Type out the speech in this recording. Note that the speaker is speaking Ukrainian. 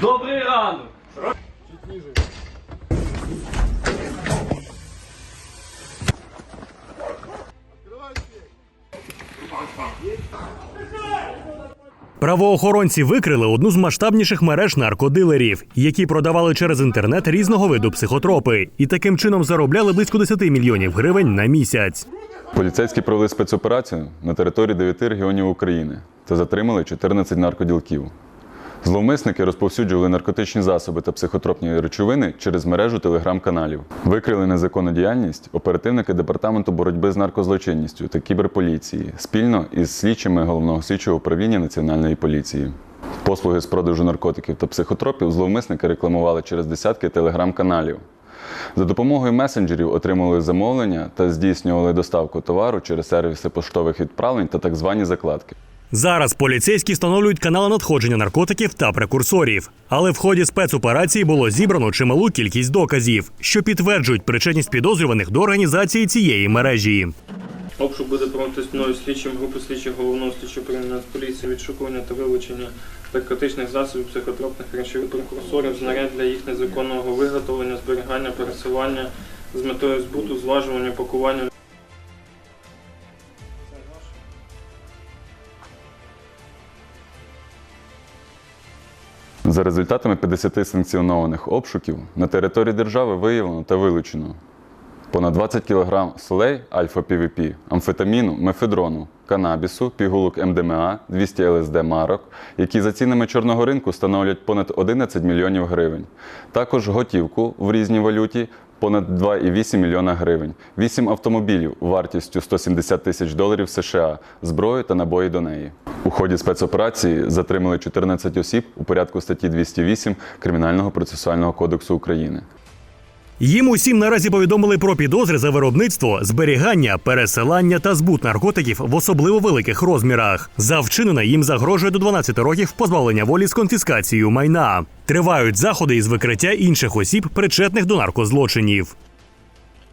Добрий ранок! Правоохоронці викрили одну з масштабніших мереж наркодилерів, які продавали через інтернет різного виду психотропи, і таким чином заробляли близько 10 мільйонів гривень на місяць. Поліцейські провели спецоперацію на території 9 регіонів України та затримали 14 наркоділків. Зловмисники розповсюджували наркотичні засоби та психотропні речовини через мережу телеграм-каналів. Викрили незаконну діяльність оперативники департаменту боротьби з наркозлочинністю та кіберполіції спільно із слідчими головного слідчого управління національної поліції. Послуги з продажу наркотиків та психотропів зловмисники рекламували через десятки телеграм-каналів. За допомогою месенджерів отримували замовлення та здійснювали доставку товару через сервіси поштових відправлень та так звані закладки. Зараз поліцейські встановлюють канали надходження наркотиків та прекурсорів. Але в ході спецоперації було зібрано чималу кількість доказів, що підтверджують причетність підозрюваних до організації цієї мережі. Обшук буде мною слідчим групи слідчих головного слідчого управління поліції відшукування та вилучення наркотичних засобів, психотропних речових прекурсорів, знарядь для їх незаконного виготовлення, зберігання, пересилання з метою збуту, зважування, пакування. За результатами 50 санкціонованих обшуків на території держави виявлено та вилучено понад 20 кг солей альфа-ПВП, амфетаміну, мефедрону, канабісу, пігулок МДМА, 200 ЛСД марок, які за цінами чорного ринку становлять понад 11 мільйонів гривень. Також готівку в різній валюті понад 2,8 мільйона гривень, 8 автомобілів вартістю 170 тисяч доларів США, зброю та набої до неї. У ході спецоперації затримали 14 осіб у порядку статті 208 Кримінального процесуального кодексу України. Їм усім наразі повідомили про підозри за виробництво, зберігання, пересилання та збут наркотиків в особливо великих розмірах. За вчинене їм загрожує до 12 років позбавлення волі з конфіскацією майна. Тривають заходи із викриття інших осіб, причетних до наркозлочинів.